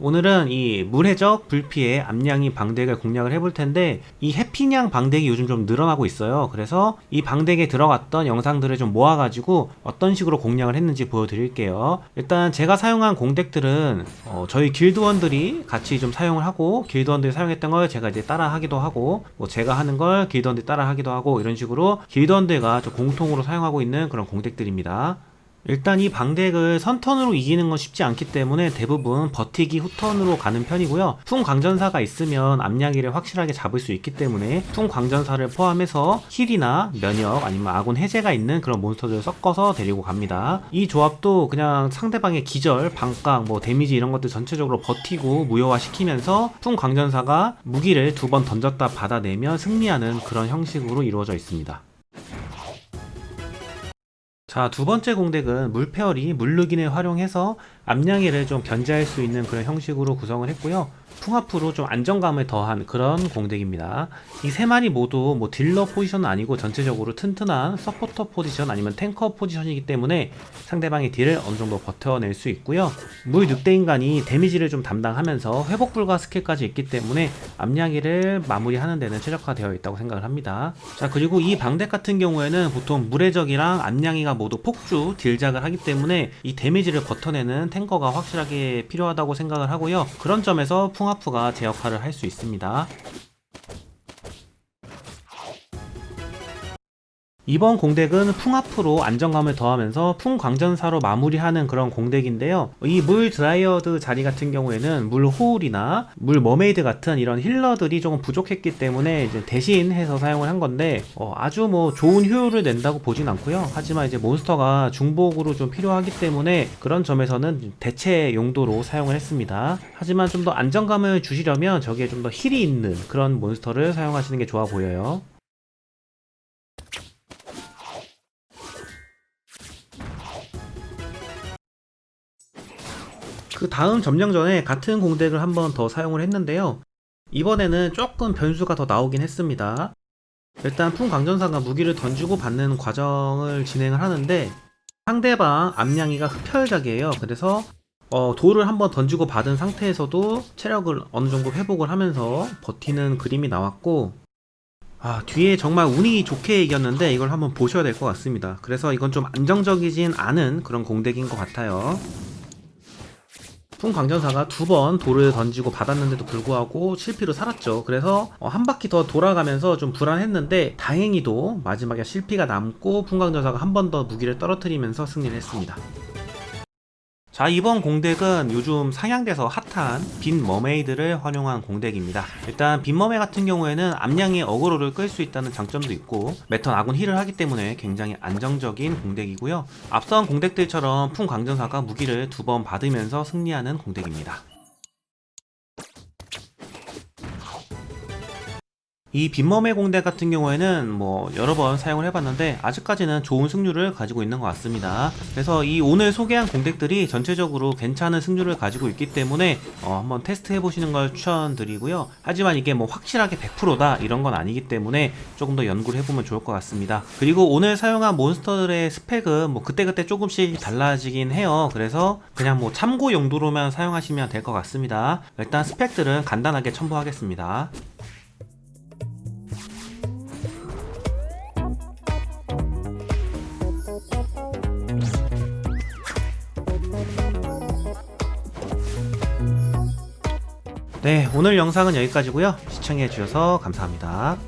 오늘은 이 물해적 불피의 암양이 방덱을 공략을 해볼 텐데 이 해피냥 방덱이 요즘 좀 늘어나고 있어요. 그래서 이 방덱에 들어갔던 영상들을 좀 모아가지고 어떤 식으로 공략을 했는지 보여드릴게요. 일단 제가 사용한 공덱들은 어, 저희 길드원들이 같이 좀 사용을 하고 길드원들이 사용했던 걸 제가 이제 따라 하기도 하고 뭐 제가 하는 걸 길드원들이 따라 하기도 하고 이런 식으로 길드원들과 좀 공통으로 사용하고 있는 그런 공덱들입니다. 일단 이 방덱을 선턴으로 이기는 건 쉽지 않기 때문에 대부분 버티기 후턴으로 가는 편이고요. 풍광전사가 있으면 암양이를 확실하게 잡을 수 있기 때문에 풍광전사를 포함해서 힐이나 면역 아니면 아군 해제가 있는 그런 몬스터들을 섞어서 데리고 갑니다. 이 조합도 그냥 상대방의 기절, 방각, 뭐 데미지 이런 것들 전체적으로 버티고 무효화 시키면서 풍광전사가 무기를 두 번 던졌다 받아내면 승리하는 그런 형식으로 이루어져 있습니다. 자, 두 번째 공덱은 물페어리, 물르긴을 활용해서 암양해를 좀 견제할 수 있는 그런 형식으로 구성을 했고요. 풍압으로 좀 안정감을 더한 그런 공덱입니다. 이 세 마리 모두 뭐 딜러 포지션은 아니고 전체적으로 튼튼한 서포터 포지션 아니면 탱커 포지션이기 때문에 상대방의 딜을 어느 정도 버텨낼 수 있고요. 물 늑대 인간이 데미지를 좀 담당하면서 회복 불가 스킬까지 있기 때문에 암양이를 마무리하는 데는 최적화되어 있다고 생각을 합니다. 자, 그리고 이 방덱 같은 경우에는 보통 물의 적이랑 암양이가 모두 폭주 딜작을 하기 때문에 이 데미지를 버텨내는 탱커가 확실하게 필요하다고 생각을 하고요. 그런 점에서 풍하프가 제 역할을 할 수 있습니다. 이번 공덱은 풍하프로 안정감을 더하면서 풍광전사로 마무리하는 그런 공덱인데요. 이 물 드라이어드 자리 같은 경우에는 물 호울이나 물 머메이드 같은 이런 힐러들이 조금 부족했기 때문에 이제 대신해서 사용을 한 건데 어, 아주 뭐 좋은 효율을 낸다고 보진 않고요. 하지만 이제 몬스터가 중복으로 좀 필요하기 때문에 그런 점에서는 대체 용도로 사용을 했습니다. 하지만 좀 더 안정감을 주시려면 저기에 좀 더 힐이 있는 그런 몬스터를 사용하시는 게 좋아 보여요. 그 다음 점령 전에 같은 공덱을 한 번 더 사용을 했는데요. 이번에는 조금 변수가 더 나오긴 했습니다. 일단 풍광전사가 무기를 던지고 받는 과정을 진행을 하는데 상대방 암양이가 흡혈작이에요. 그래서 어, 돌을 한번 던지고 받은 상태에서도 체력을 어느 정도 회복을 하면서 버티는 그림이 나왔고 아, 뒤에 정말 운이 좋게 이겼는데 이걸 한번 보셔야 될 것 같습니다. 그래서 이건 좀 안정적이진 않은 그런 공덱인 것 같아요. 풍광전사가 두 번 돌을 던지고 받았는데도 불구하고 실피로 살았죠. 그래서 어, 한 바퀴 더 돌아가면서 좀 불안했는데 다행히도 마지막에 실피가 남고 풍광전사가 한 번 더 무기를 떨어뜨리면서 승리를 했습니다. 자 이번 공덱은 요즘 상향돼서 핫한 빈 머메이드를 활용한 공덱입니다. 일단 빈 머메 같은 경우에는 암양의 어그로를 끌 수 있다는 장점도 있고 매턴 아군 힐을 하기 때문에 굉장히 안정적인 공덱이고요. 앞선 공덱들처럼 풍광전사가 무기를 두 번 받으면서 승리하는 공덱입니다. 이 빈머메 공대 같은 경우에는 뭐 여러 번 사용을 해봤는데 아직까지는 좋은 승률을 가지고 있는 것 같습니다. 그래서 이 오늘 소개한 공덱들이 전체적으로 괜찮은 승률을 가지고 있기 때문에 어, 한번 테스트 해보시는 걸 추천드리고요. 하지만 이게 뭐 확실하게 100%다 이런 건 아니기 때문에 조금 더 연구를 해보면 좋을 것 같습니다. 그리고 오늘 사용한 몬스터들의 스펙은 뭐 그때그때 조금씩 달라지긴 해요. 그래서 그냥 뭐 참고 용도로만 사용하시면 될 것 같습니다. 일단 스펙들은 간단하게 첨부하겠습니다. 네, 오늘 영상은 여기까지고요. 시청해 주셔서 감사합니다.